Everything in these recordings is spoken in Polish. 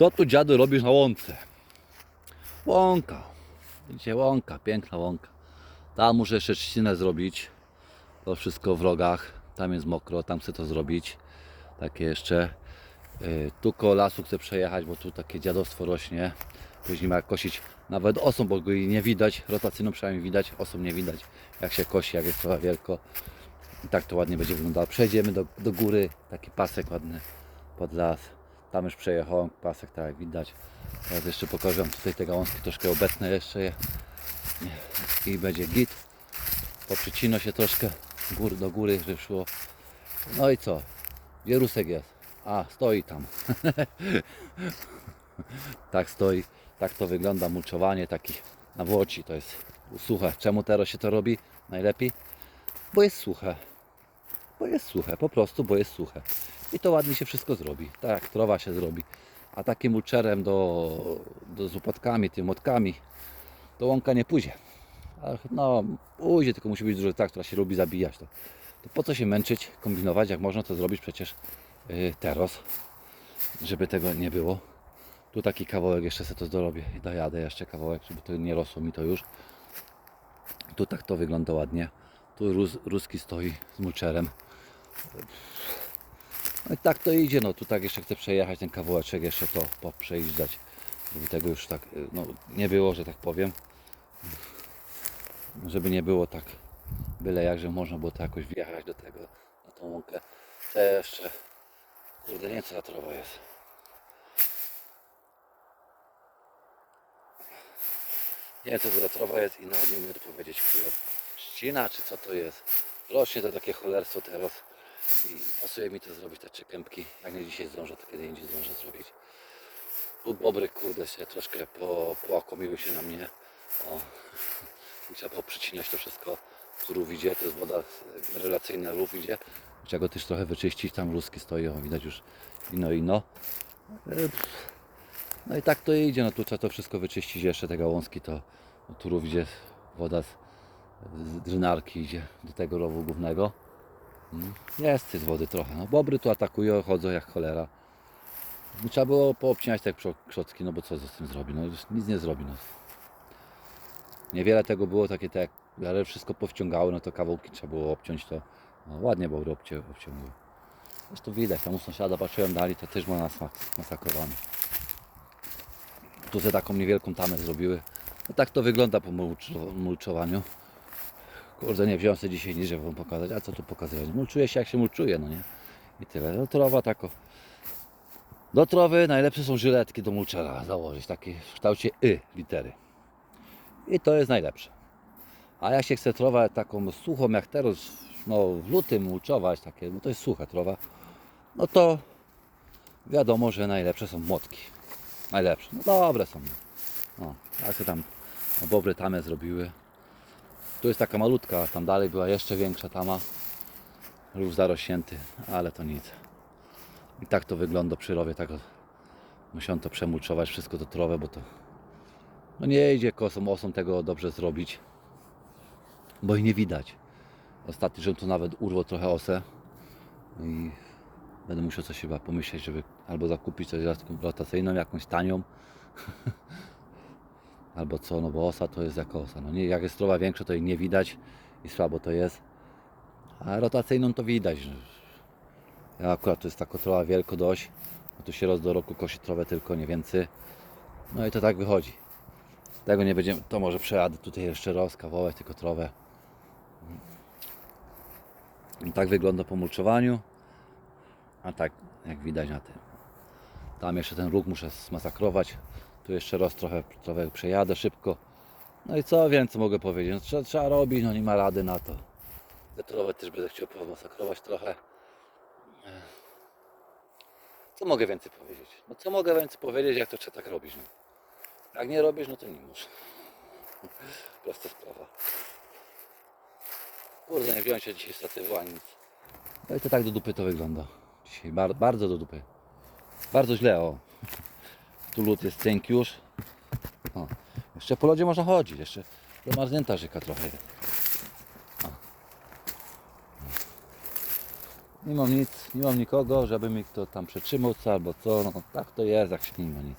Co tu dziadu robisz na łące? Łąka. Widzicie, łąka, piękna łąka. Tam muszę jeszcze trzcinę zrobić. To wszystko w rogach. Tam jest mokro, tam chcę to zrobić. Takie jeszcze. Y, Tu koło lasu chcę przejechać, bo tu takie dziadostwo rośnie. Później ma kosić nawet osą, bo go jej nie widać. Rotacyjną przynajmniej widać, osą nie widać. Jak się kosi, jak jest trochę wielko. I tak to ładnie będzie wyglądało. Przejdziemy do, do góry, taki pasek ładny pod las. Tam już przejechałem pasek, tak jak widać. Teraz jeszcze pokażę tutaj te gałązki troszkę obecne jeszcze je. I będzie git. Poprzycino się troszkę gór do góry, żeby szło. No i co? Gdzie Rusek jest? A, stoi tam. tak stoi. Tak to wygląda mulczowanie taki na włoci. To jest suche. Czemu teraz się to robi najlepiej? Bo jest suche. Bo jest suche, po prostu, bo jest suche. I to ładnie się wszystko zrobi. Tak trawa się zrobi. A takim mulczerem do, do z upadkami, tymi motkami, to łąka nie pójdzie. Ach, no, pójdzie, tylko musi być dużo tak, która się lubi zabijać. To, to po co się męczyć, kombinować, jak można to zrobić przecież yy, teraz, żeby tego nie było. Tu taki kawałek jeszcze sobie to dorobię i dojadę jeszcze kawałek, żeby to nie rosło mi to już. Tu tak to wygląda ładnie. Tu Rus, Ruski stoi z mulczerem. No i tak to idzie, no tu tak jeszcze chcę przejechać ten kawałeczek, jeszcze to poprzejeżdżać, żeby tego już tak, y, no nie było, że tak powiem. Żeby nie było tak byle jak, że można było to jakoś wjechać do tego, na tą łąkę. To jeszcze, kurde nie co ta trawa jest. Nie wiem co to za trawa jest i nawet nie umiem odpowiedzieć, kurde. Trzcina czy co to jest. Rośnie to takie cholerstwo teraz. I pasuje mi to zrobić te czekępki. Jak nie dzisiaj zdążę, to kiedy indziej zdążę zrobić. Tu bobry kurde się troszkę po, połakomiły się na mnie. O. Trzeba poprzycinać to wszystko. Tu rów idzie, to jest woda relacyjna, rów idzie. Trzeba go też trochę wyczyścić. Tam ruski stoi, o, widać już ino ino. E. No i tak to idzie, no tu trzeba to wszystko wyczyścić jeszcze te gałązki, to no, tu rów idzie woda z, z drynarki idzie do tego rowu głównego. Jest z wody trochę. No, bobry tu atakują, chodzą jak cholera. No, Trzeba było poobcinać te krzo- krzotki, no bo co z tym zrobi? No już nic nie zrobi. No. Niewiele tego było takie tak, ale wszystko powciągały, no to kawałki trzeba było obciąć, to no, ładnie bobry obcią, obciągły. Zresztą widać, tam u sąsiada patrzyłem dali, to też ma nas masakrowany. Tu sobie taką niewielką tamę zrobiły. No tak to wygląda po mulczo- mulczowaniu. Kurde, nie wziąłem sobie dzisiaj nic, żeby wam pokazać. A co tu pokazywać? Mulczuje się jak się mulczuje, no nie? I tyle. No trawa tako. Do trawy najlepsze są żyletki do mulczera założyć, takie w kształcie Y litery. I to jest najlepsze. A jak się chce trawę taką suchą jak teraz, no w lutym mulczować, takie, no to jest sucha trawa, no to wiadomo, że najlepsze są młotki. Najlepsze. No dobre są. No, jak się tam bobry tamę zrobiły. Tu jest taka malutka, tam dalej była jeszcze większa tama. Rów zarośnięty, ale to nic. I tak to wygląda przy rowie, tak musiałem to przemulczować wszystko to trowę, bo to no nie idzie kosą osą tego dobrze zrobić, bo i nie widać. Ostatni rząd to nawet urwał trochę osę i będę musiał coś chyba pomyśleć, żeby albo zakupić coś rotacyjną, jakąś tanią, albo co, no bo osa to jest jak osa. No nie, jak jest trawa większa, to jej nie widać i słabo to jest. A rotacyjną to widać. Ja akurat to jest taka trawa wielko dość. No tu się raz do roku kosi trawę tylko, nie więcej. No i to tak wychodzi. Tego nie będziemy, to może przejadę tutaj jeszcze raz, kawałek, tylko trawę. I tak wygląda po mulczowaniu. A tak, jak widać na tym. Tam jeszcze ten róg muszę zmasakrować. Tu jeszcze raz trochę, trochę przejadę szybko. No i co więcej mogę powiedzieć? No, trzeba, trzeba robić, no nie ma rady na to. Te trowę też będę chciał pomasakrować trochę. Co mogę więcej powiedzieć? No co mogę więcej powiedzieć, jak to trzeba tak robić? No. Jak nie robisz, no to nie muszę. Prosta sprawa. Kurde, nie wziąłem się dzisiaj statywu ani nic. No i to tak do dupy to wygląda. Dzisiaj bar bardzo do dupy. Bardzo źle, o. Tu lód jest cienki już. O. Jeszcze po lodzie można chodzić. Jeszcze zamarznięta rzeka trochę jest. Nie mam nic, nie mam nikogo, żeby mi kto tam przetrzymał co albo co. No tak to jest, jak się nie ma nic.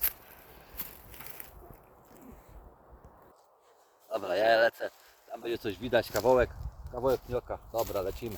Dobra, ja lecę. Tam będzie coś widać, kawałek, kawałek nioka. Dobra, lecimy.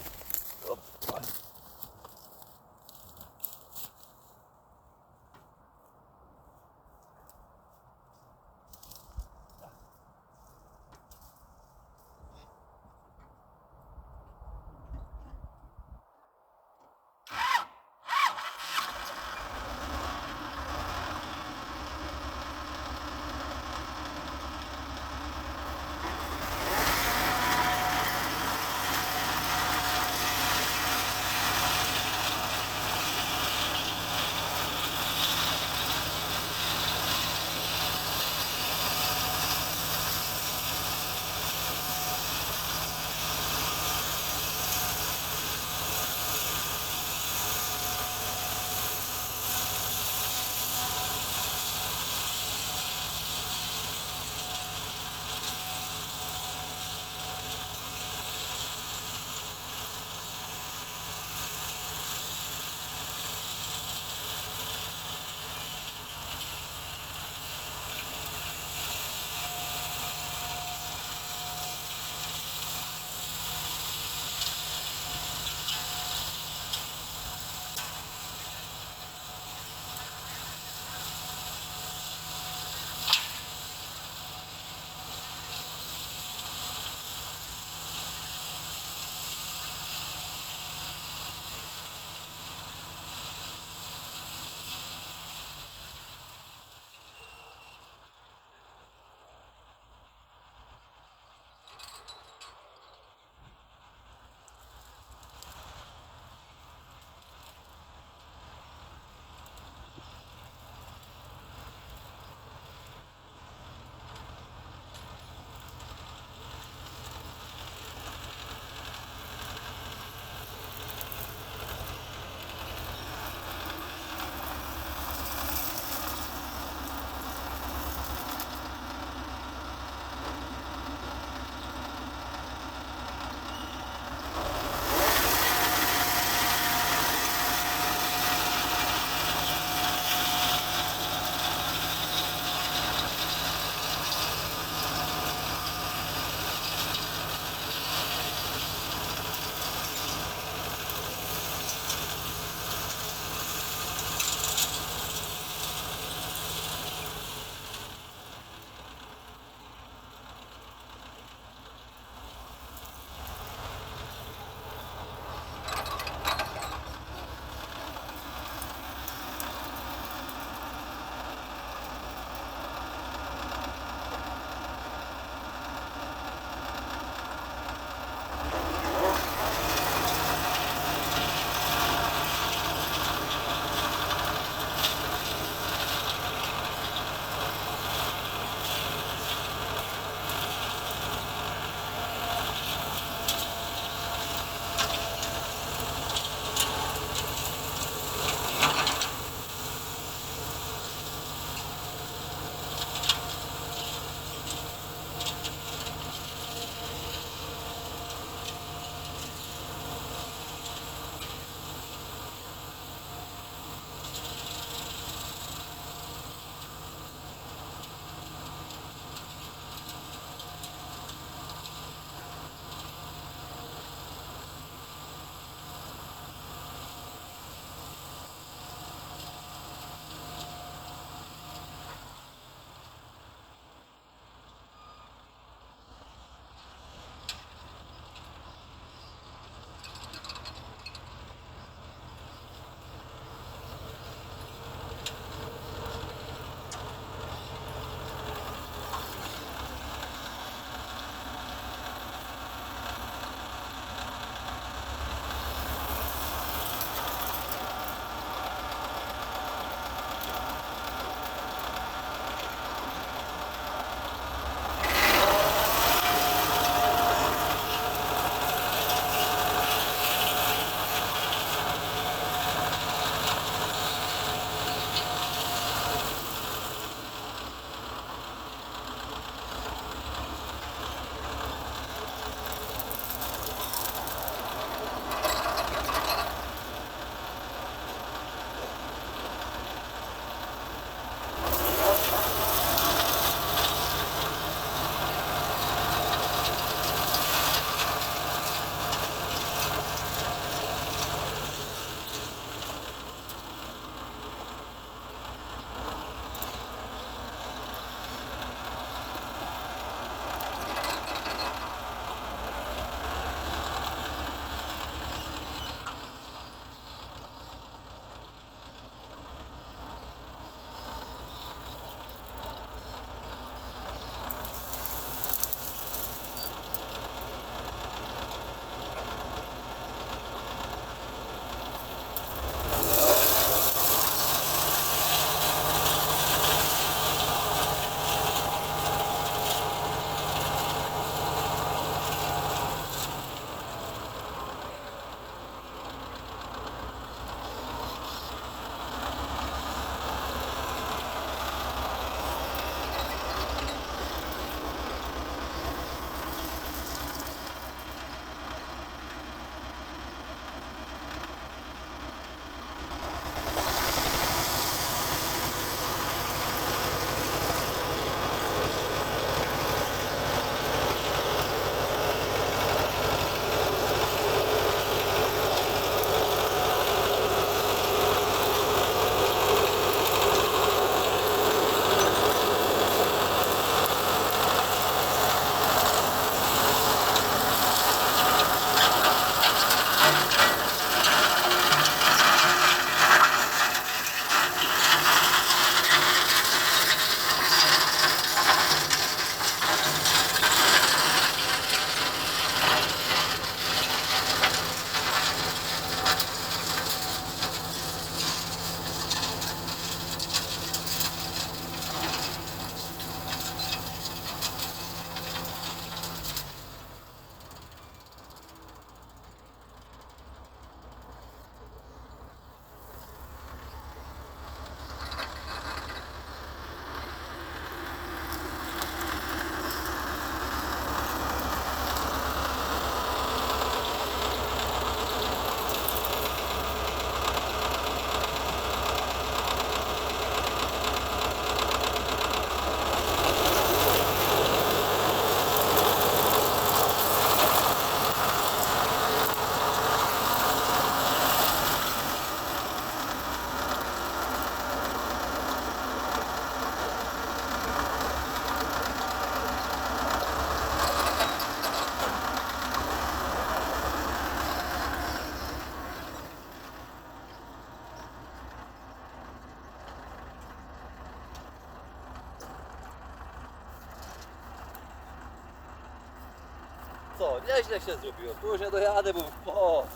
Nieźle się zrobiło. Tu już nie dojadę, bo o,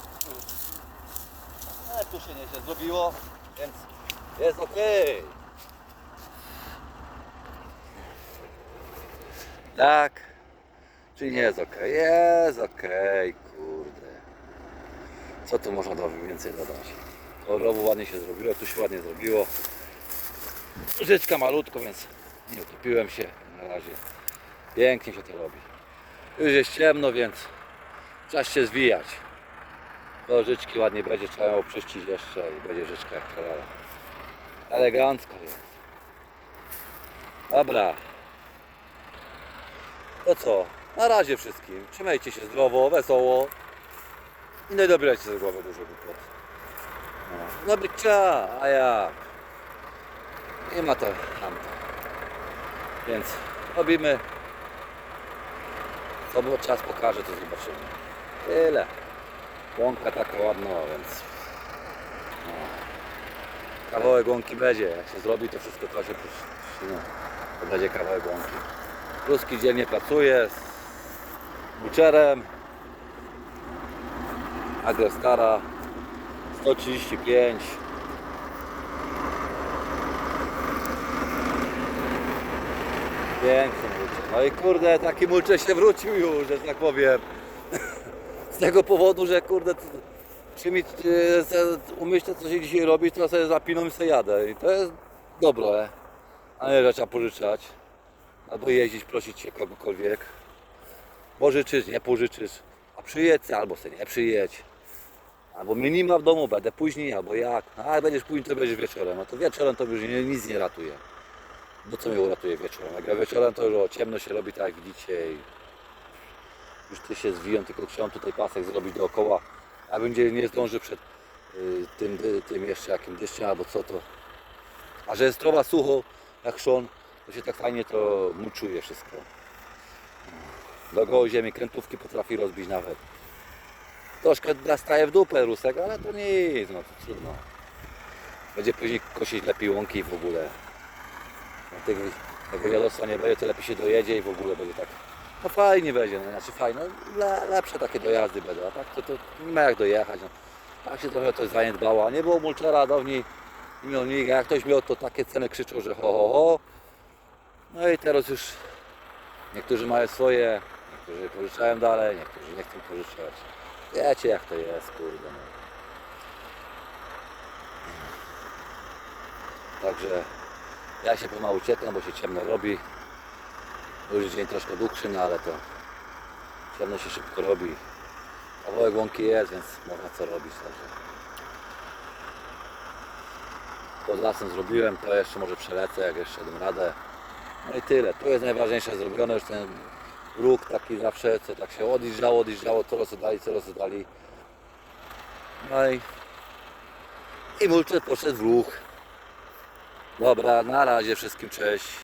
ale tu się nieźle zrobiło, więc jest ok. Tak, czyli nie jest ok, jest ok, kurde. Co tu można do więcej dodać? O, rowu ładnie się zrobiło, tu się ładnie zrobiło. Życzka malutko, więc nie utopiłem się na razie. Pięknie się to robi. Już jest ciemno, więc czas się zwijać. To życzki ładnie będzie, trzeba ją przyścić jeszcze i będzie życzka jak kalala. Elegancko jest. Dobra. To co? Na razie wszystkim. Trzymajcie się zdrowo, wesoło. I nie dobierajcie z głowy dużo głupot. No. Dobry cza, a jak? Nie ma to tamto. Więc robimy. Było czas pokaże, to zobaczymy. Tyle. Łąka taka ładna, więc. No. Kawałek łąki będzie. Jak się zrobi, to wszystko to się przy- no, to będzie kawałek łąki. Ruski dzielnie pracuje z buczerem. Agrostara 135 Piękny mulcze. No i kurde, taki mulcze się wrócił już, że tak powiem. Z tego powodu, że kurde, czy mi umyślę co się dzisiaj robi, to sobie zapinam i sobie jadę. I to jest dobre. A nie, trzeba pożyczać. Albo jeździć, prosić się kogokolwiek. Pożyczysz, nie pożyczysz. A przyjedź, albo sobie nie przyjedź. Albo mnie nie ma w domu, będę później, albo jak. A jak będziesz później, to będziesz wieczorem. No to wieczorem to już nic nie ratuje. No co mnie uratuje wieczorem? Jak ja wieczorem to już ciemno się robi tak jak widzicie i już ty się zwiją, tylko chciałem tutaj pasek zrobić dookoła. A będzie nie zdąży przed y, tym, dy- tym jeszcze jakim deszczem albo co to. A że jest trowa sucho, jak chrzon, to się tak fajnie to muczuje wszystko. Do gołej ziemi krętówki potrafi rozbić nawet. Troszkę nastaje w dupę rusek, ale to nic, no to trudno. Będzie później kosić lepiej łąki w ogóle. No, tych, jak wielostwa nie będzie, to lepiej się dojedzie i w ogóle będzie tak. No fajnie będzie, no znaczy fajnie, no, le, lepsze takie dojazdy będą, a tak to, to nie ma jak dojechać. No. Tak się trochę to zaniedbało, a nie było mulczera dawniej i miał nikt, a jak ktoś miał to takie ceny krzyczą, że ho ho ho. No i teraz już niektórzy mają swoje, niektórzy pożyczają dalej, niektórzy nie chcą pożyczać. Wiecie jak to jest, kurde. No. Także ja się pomału cieknę, bo się ciemno robi. Już dzień troszkę dłuższy, no ale to ciemno się szybko robi. Kawałek łąki jest, więc można co robić. Także. Pod lasem zrobiłem, to jeszcze może przelecę, jak jeszcze dam radę. No i tyle. Tu jest najważniejsze zrobione, już ten róg taki zawsze, co tak się odjeżdżało, odjeżdżało, co rozdali, co rozdali. No i, i mulczet poszedł w ruch. Dobra, na razie wszystkim cześć.